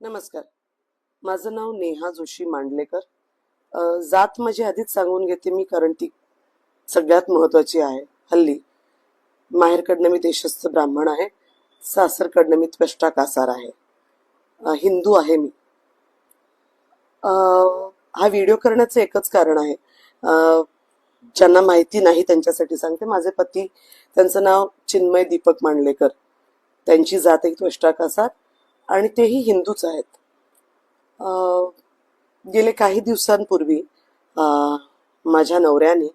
नमस्कार. माझं नाव नेहा जोशी मांडलेकर. जात माझी आधीच सांगून घेते मी कारण ती सगळ्यात महत्वाची आहे. हल्ली माहेरकडनं मी देशस्थ ब्राह्मण आहे. सासरकडनं मी त्वष्टा कासार आहे. हिंदू आहे मी. हा व्हिडिओ करण्याचं एकच कारण आहे. ज्यांना माहिती नाही त्यांच्यासाठी सांगते. माझे पती त्यांचं नाव चिन्मय दीपक मांडलेकर. त्यांची जात एक त्वष्टा कासार. आणि तेही हिंदूच आहेत. गेले काही दिवसांपूर्वी माझ्या नवऱ्याने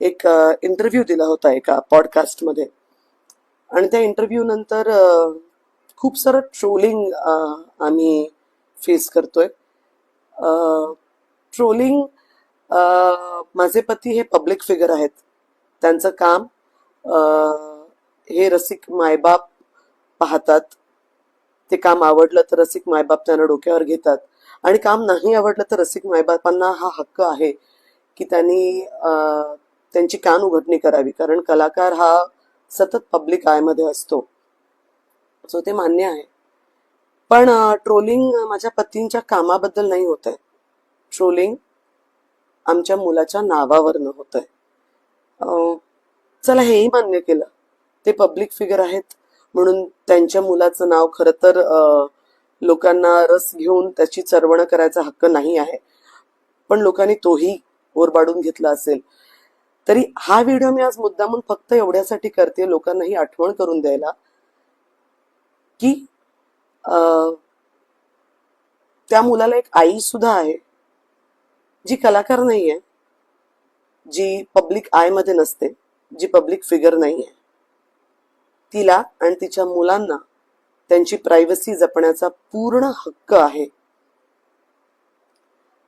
एक इंटरव्ह्यू दिला होता एका पॉडकास्टमध्ये आणि त्या इंटरव्ह्यू नंतर खूप सारं ट्रोलिंग आम्ही फेस करतोय. ट्रोलिंग माझे पती हे पब्लिक फिगर आहेत. त्यांचं काम हे रसिक मायबाप पाहतात. ते काम आवडलं तर रसिक मायबाप त्यांना डोक्यावर घेतात. आणि काम नाही आवडलं तर रसिक मायबापांना हा हक्क आहे की त्यांनी त्यांची कान उघडणी करावी. कारण कलाकार हा सतत पब्लिक आयमध्ये असतो. सो ते मान्य आहे. पण ट्रोलिंग माझ्या पतींच्या कामाबद्दल नाही होत आहे. ट्रोलिंग आमच्या मुलाच्या नावावरनं होत आहे. चला हेही मान्य केलं. ते पब्लिक फिगर आहेत. म्हणून त्यांच्या मुलाचं नाव खरं तर लोकांना रस घेऊन त्याची चरवण करायचा हक्क नाही आहे. पण लोकांनी तोही ओरबाडून घेतला असेल. तरी हा व्हिडिओ मी आज मुद्दामून फक्त एवढ्यासाठी करते लोकांना ही आठवण करून द्यायला की अं, त्या मुलाला एक आई सुद्धा आहे जी कलाकार नाहीये जी पब्लिक आयमध्ये नसते जी पब्लिक फिगर नाहीये. तिला आणि तिच्या मुलांना त्यांची प्रायव्हसी जपण्याचा पूर्ण हक्क आहे.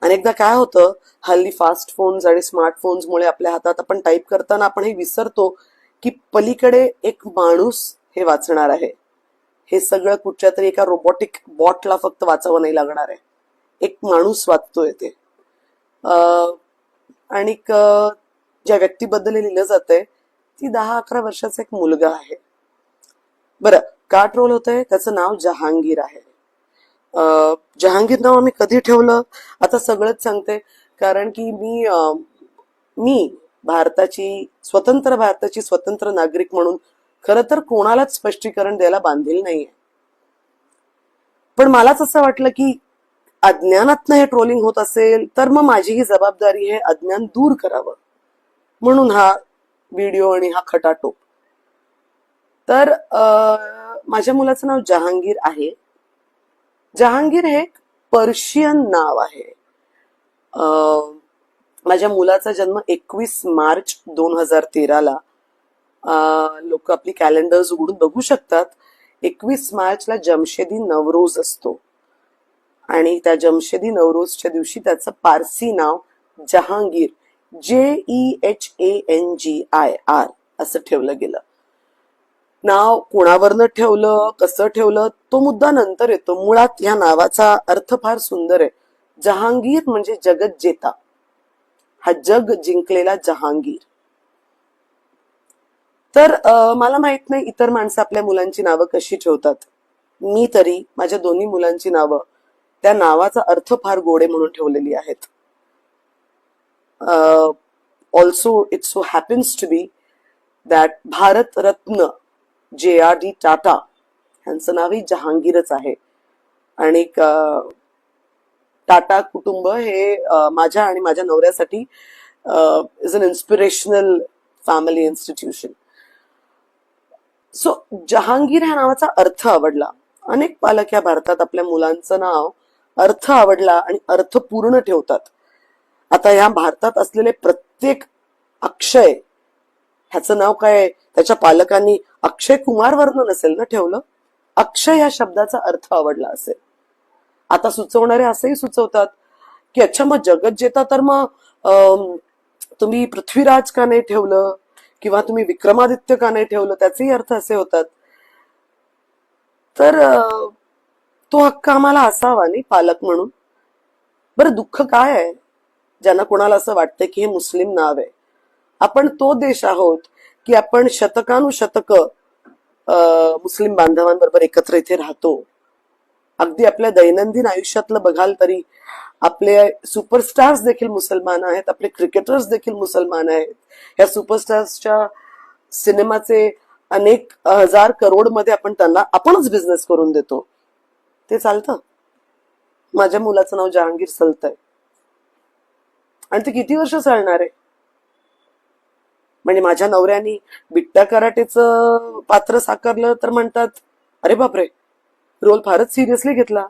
अनेकदा काय होतं हल्ली फास्ट फोन्स आणि स्मार्टफोन्समुळे आपल्या हातात आपण टाईप करताना आपण हे विसरतो की पलीकडे एक माणूस हे वाचणार आहे. हे सगळं कुठच्या तरी एका रोबोटिक बॉटला फक्त वाचावं नाही लागणार आहे. एक माणूस वाचतोय ते. आणि ज्या व्यक्तीबद्दल लिहिलं जातंय ती दहा अकरा वर्षाचा एक मुलगा आहे. बरं का ट्रोल होत आहे त्याचं नाव जहांगीर आहे. जहांगीर नाव आम्ही कधी ठेवलं? आता सगळंच सांगते कारण की मी अं, मी भारताची स्वतंत्र भारताची स्वतंत्र नागरिक म्हणून खरं तर कोणालाच स्पष्टीकरण द्यायला बांधील नाहीये. पण मलाच असं वाटलं की अज्ञानातनं हे ट्रोलिंग होत असेल तर मग माझी ही जबाबदारी हे अज्ञान दूर करावं. म्हणून हा व्हिडिओ आणि हा खटाटोप तर माझ्या मुलाचं नाव जहांगीर आहे. जहांगीर हे एक पर्शियन नाव आहे. अं, माझ्या मुलाचा जन्म एकवीस मार्च दोन हजार तेराला लोक आपली कॅलेंडर्स उघडून बघू शकतात. एकवीस मार्चला जमशेदी नवरोज असतो. आणि त्या जमशेदी नवरोजच्या दिवशी त्याचं पारसी नाव Jahangir J E H A N G I R असं ठेवलं गेलं. नाव कोणावरनं ठेवलं कसं ठेवलं तो मुद्दा नंतर येतो. मुळात या नावाचा अर्थ फार सुंदर आहे. जहांगीर म्हणजे जगत जेता हा जग जिंकलेला जहांगीर. तर मला माहीत नाही इतर माणसं आपल्या मुलांची नावं कशी ठेवतात. मी तरी माझ्या दोन्ही मुलांची नावं त्या नावाचा अर्थ फार गोडे म्हणून ठेवलेली आहेत. Also it so happens to be that Bharat Ratna J R D Tata यांचं नावही जहांगीरच आहे. आणि टाटा कुटुंब हे माझ्या आणि माझ्या नवऱ्यासाठी is an inspirational family institution so Jahangir ह्या नावाचा अर्थ आवडला. अनेक पालक या भारतात आपल्या मुलांचं नाव अर्थ आवडला आणि अर्थ पूर्ण ठेवतात. आता ह्या भारतात असलेले प्रत्येक अक्षय ह्याचं नाव काय? त्याच्या पालकांनी अक्षय कुमार वर्णन नसेल ना ठेवलं अक्षय या शब्दाचा अर्थ आवडला असेल. आता सुचवणारे असंही सुचवतात की अच्छा मग जगत जेता तर मग तुम्ही पृथ्वीराज का नाही ठेवलं किंवा तुम्ही विक्रमादित्य का नाही ठेवलं त्याचेही अर्थ असे होतात. तर तो हक्क आम्हाला असावा नाही पालक म्हणून. बरं दुःख काय आहे? ज्यांना कोणाला असं वाटतं की हे मुस्लिम नाव आहे. आपण तो देश आहोत की आपण शतकानुशतक मुस्लिम बांधवांबरोबर एकत्र इथे राहतो. अगदी आपल्या दैनंदिन आयुष्यातलं बघाल तरी आपले सुपरस्टार्स देखील मुसलमान आहेत आपले क्रिकेटर्स देखील मुसलमान आहेत. या सुपरस्टार्सच्या सिनेमाचे अनेक हजार करोडमध्ये आपण त्यांना आपणच बिझनेस करून देतो. ते चालतं. माझ्या मुलाचं नाव जहांगीर सलत आहे आणि ते किती वर्ष चालणार आहे? म्हणजे माझ्या नवऱ्यानी बिट्टा कराटेचं पात्र साकारलं तर म्हणतात अरे बापरे रोल फारच सिरियसली घेतला.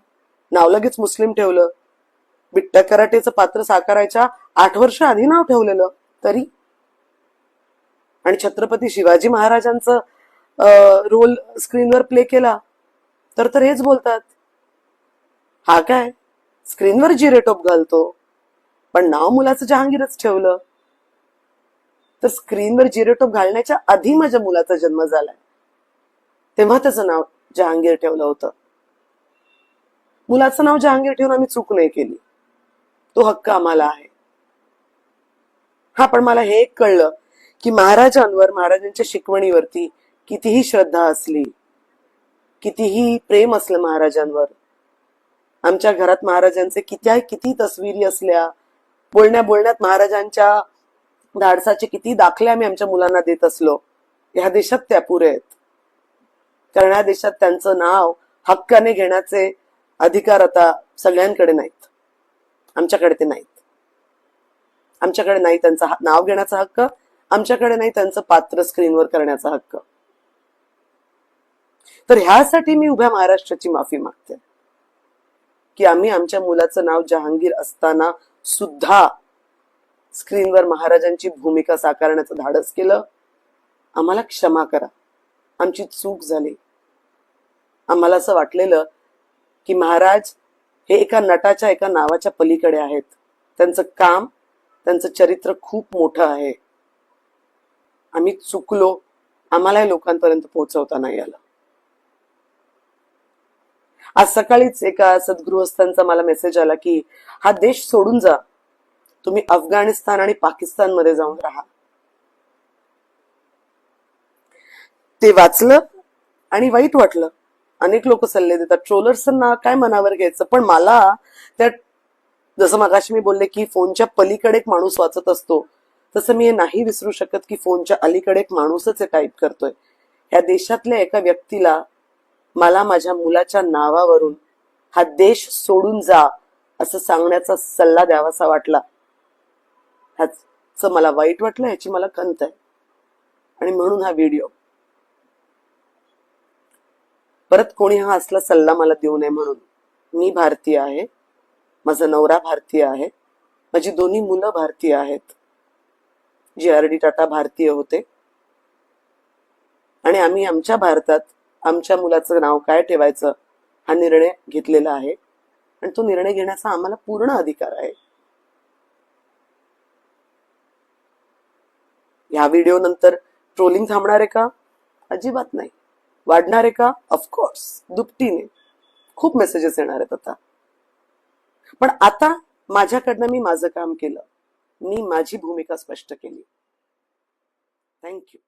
नाव लगेच मुस्लिम ठेवलं. बिट्टा कराटेचं पात्र साकारायच्या आठ वर्ष आधी नाव ठेवलेलं तरी. आणि छत्रपती शिवाजी महाराजांचं रोल स्क्रीनवर प्ले केला तर तर हेच बोलतात. हा काय? स्क्रीनवर जिरेटोप घालतो. पण नाव मुलाचं जहांगीरच ठेवलं. तर स्क्रीनवर जिरेटोप घालण्याच्या आधी माझ्या मुलाचा जन्म झालाय. तेव्हा त्याचं नाव जहांगीर ठेवलं होतं. मुलाचं नाव जहांगीर ठेवून आम्ही चूक नाही केली. तो हक्क आम्हाला आहे. हा पण मला हे एक कळलं की महाराजांवर महाराजांच्या शिकवणीवरती कितीही श्रद्धा असली कितीही प्रेम असलं महाराजांवर आमच्या घरात महाराजांचे किती किती तस्विरी असल्या बोलण्या बोलण्यात महाराजांच्या धाडसाचे किती दाखले आम्ही आमच्या मुलांना देत असलो ह्या देशात त्या पुरे आहेत. कारण या देशात त्यांचं नाव हक्काने घेण्याचे अधिकार आता सगळ्यांकडे नाहीत. आमच्याकडे ते नाहीत. आमच्याकडे नाही त्यांचा नाव घेण्याचा हक्क आमच्याकडे नाही त्यांचं पात्र स्क्रीनवर करण्याचा हक्क. तर ह्यासाठी मी उभ्या महाराष्ट्राची माफी मागते. की आम्ही आमच्या मुलाचं नाव जहांगीर असताना सुद्धा स्क्रीनवर महाराजांची भूमिका साकारण्याचं धाडस केलं. आम्हाला क्षमा करा. आमची चूक झाली. आम्हाला असं वाटलेलं की महाराज हे एका नटाच्या एका नावाच्या पलीकडे आहेत. त्यांचं काम त्यांचं चरित्र खूप मोठं आहे. आम्ही चुकलो. आम्हाला लोकांपर्यंत पोहोचवता नाही आलं. आज सकाळीच एका सद्गृहस्थांचा मला मेसेज आला की हा देश सोडून जा. तुम्ही अफगाणिस्तान आणि पाकिस्तानमध्ये जाऊन राहा. ते वाचलं आणि वाईट वाटलं. अनेक लोक सल्ले देतात. ट्रोलर्सना काय मनावर घ्यायचं? पण मला त्या जसं मगाशी मी बोलले की फोनच्या पलीकडे एक माणूस वाचत असतो. तसं मी हे नाही विसरू शकत की फोनच्या अलीकडे एक माणूसच हे टाईप करतोय. या देशातल्या एका व्यक्तीला मला माझ्या मुलाच्या नावावरून हा देश सोडून जा असं सांगण्याचा सल्ला द्यावासा वाटला. ह्याचं मला वाईट वाटलं ह्याची मला खंत आहे. आणि म्हणून हा व्हिडिओ. परत कोणी हा असला सल्ला मला देऊ नये म्हणून. मी भारतीय आहे. माझा नवरा भारतीय आहे. माझी दोन्ही मुलं भारतीय आहेत. जी आर डी टाटा भारतीय होते. आणि आम्ही आमच्या भारतात आमच्या मुलाचं नाव काय ठेवायचं हा निर्णय घेतलेला आहे. आणि तो निर्णय घेण्याचा आम्हाला पूर्ण अधिकार आहे. ह्या व्हिडिओ नंतर ट्रोलिंग थांबणार आहे का? अजिबात नाही. वाढणार आहे का? ऑफकोर्स दुपटीने. खूप मेसेजेस येणार आहेत आता. पण आता माझ्याकडनं मी माझं काम केलं. मी माझी भूमिका स्पष्ट केली. थँक्यू